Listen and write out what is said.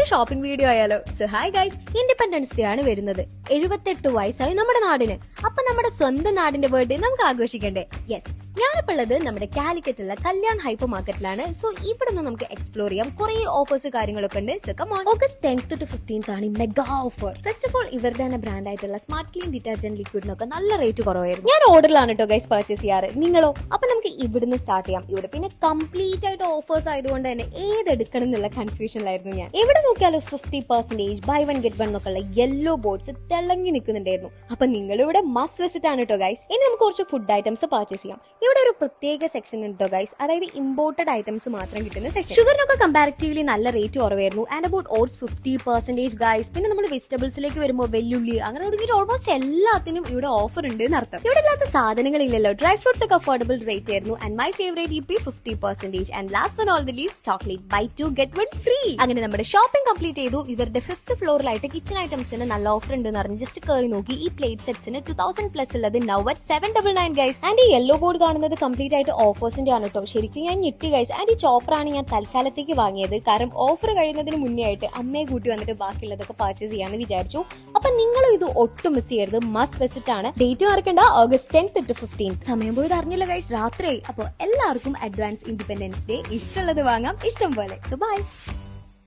നമുക്കൊരു shopping video ആയാലോ? So hi guys independence day ആണ് വരുന്നത്. എഴുപത്തെട്ട് വയസ്സായി നമ്മുടെ നാടിന്. അപ്പൊ നമ്മുടെ സ്വന്തം നാടിന്റെ ബർത്ത്ഡേ നമുക്ക് ആഘോഷിക്കണ്ടേ? യെസ് ഞാനിപ്പോൾ ഉള്ളത് നമ്മുടെ കാലിക്കറ്റുള്ള കല്യാൺ ഹൈപ്പർ മാർക്കറ്റിലാണ് സോ ഇവിടെ നിന്ന് നമുക്ക് എക്സ്പ്ലോർ ചെയ്യാം. കുറെ ഓഫേഴ്സ് കാര്യങ്ങളൊക്കെ ഉണ്ട്. So come on August tenth to fifteenth ആണ് mega offer first of all ഇവരുടെ തന്നെ ബ്രാൻഡ് ആയിട്ടുള്ള സ്മാർട്ട് ക്ലീൻ ഡിറ്റർജന്റ് ലിക്വിഡിനൊക്കെ നല്ല റേറ്റ് കുറവായിരുന്നു. ഞാൻ ഓർഡറിലാണ് കേട്ടോ ഗൈസ് പർച്ചേസ് ചെയ്യാറ്. നിങ്ങളോ? അപ്പൊ നമുക്ക് ഇവിടുന്ന് സ്റ്റാർട്ട് ചെയ്യാം. ഇവിടെ പിന്നെ കംപ്ലീറ്റ് ആയിട്ട് ഓഫേഴ്സ് ആയതുകൊണ്ട് തന്നെ ഏതെടുക്കണം എന്നുള്ള കൺഫ്യൂഷനിലായിരുന്നു ഞാൻ. എവിടെ നോക്കിയാലും fifty percentage buy one get one എന്നൊക്കെയുള്ള യെല്ലോ ബോർഡ്സ് തിളങ്ങി നിൽക്കുന്നുണ്ടായിരുന്നു. അപ്പൊ നിങ്ങളിവിടെ മസ്റ്റ് വിസിറ്റ് ആണ് കേട്ടോ ഗൈസ് ഇനി നമുക്ക് കുറച്ച് ഫുഡ് ഐറ്റംസ് പർച്ചേസ് ചെയ്യാം. ഇവിടെ ഒരു പ്രത്യേക സെക്ഷൻ ഉണ്ടോ ഗൈസ് അതായത് ഇമ്പോർട്ടഡ് ഐറ്റംസ് മാത്രം കിട്ടുന്ന സെക്ഷൻ ഷുഗറിനൊക്കെ കമ്പാരിറ്റീവ്ലി നല്ല റേറ്റ് കുറവായിരുന്നു. And about all's fifty percentage guys പിന്നെ നമ്മൾ വെജിറ്റബിൾസിലേക്ക് വരുമ്പോൾ വെല്ലുള്ളി അങ്ങനെ തുടങ്ങിയിട്ട് ഓൾമോസ്റ്റ് എല്ലാത്തിനും ഇവിടെ ഓഫർ ഉണ്ട് എന്നർത്ഥം ഇവിടെ ഇല്ലാത്ത സാധനങ്ങൾ ഇല്ലല്ലോ ഡ്രൈ ഫ്രൂട്ട്സ് ഒക്കെ അഫോർഡബിൾ റേറ്റ് ആയിരുന്നു. And my favourite E P fifty percentage and last one all the Lee's chocolate buy two get one free അങ്ങനെ നമ്മുടെ ഷോപ്പിംഗ് കംപ്ലീറ്റ് ചെയ്തു. ഇവരുടെ ഫിഫ്ത് ഫ്ലോറിലായിട്ട് കിച്ചൺ ഐറ്റംസിന് നല്ല ഓഫർ ഉണ്ട് എന്ന് അറിഞ്ഞ് ജസ്റ്റ് കയറി നോക്കി. ഈ പ്ലേറ്റ് സെറ്റ്സിന് ടു തൗസൻഡ് പ്ലസ് ഉള്ളത് now at seven double nine guys and ഈ യെല്ലോ ബോർഡ് കാണുന്നത് കംപ്ലീറ്റ് ആയിട്ട് ഓഫേഴ്സിന്റെ ആണ് കേട്ടോ ശരിക്കും ഞാൻ ഞെട്ടി കഴിച്ചു ആൻഡ് ഈ ചോപ്പറാണ് ഞാൻ തൽക്കാലത്തേക്ക് വാങ്ങിയത്. കാരണം ഓഫർ കഴിയുന്നതിന് മുന്നേ ആയിട്ട് അമ്മയെ കൂട്ടി വന്നിട്ട് ബാക്കിയുള്ളതൊക്കെ പർച്ചേസ് ചെയ്യാമെന്ന് വിചാരിച്ചു. അപ്പൊ നിങ്ങളും ഇത് ഒട്ടും മിസ് ചെയ്യരുത്. മസ്റ്റ് വിസിറ്റ് ആണ്. ഡേറ്റ് മറക്കണ്ട. ഓഗസ്റ്റ് ടെൻത്ത് ടു ഫിഫ്റ്റീൻ സമയം പോയത് അറിഞ്ഞില്ല കഴിച്ച് രാത്രി അപ്പോൾ എല്ലാവർക്കും അഡ്വാൻസ് ഇൻഡിപെൻഡൻസ് ഡേ ഇഷ്ടമുള്ളത് വാങ്ങാം. ഇഷ്ടം പോലെ. So by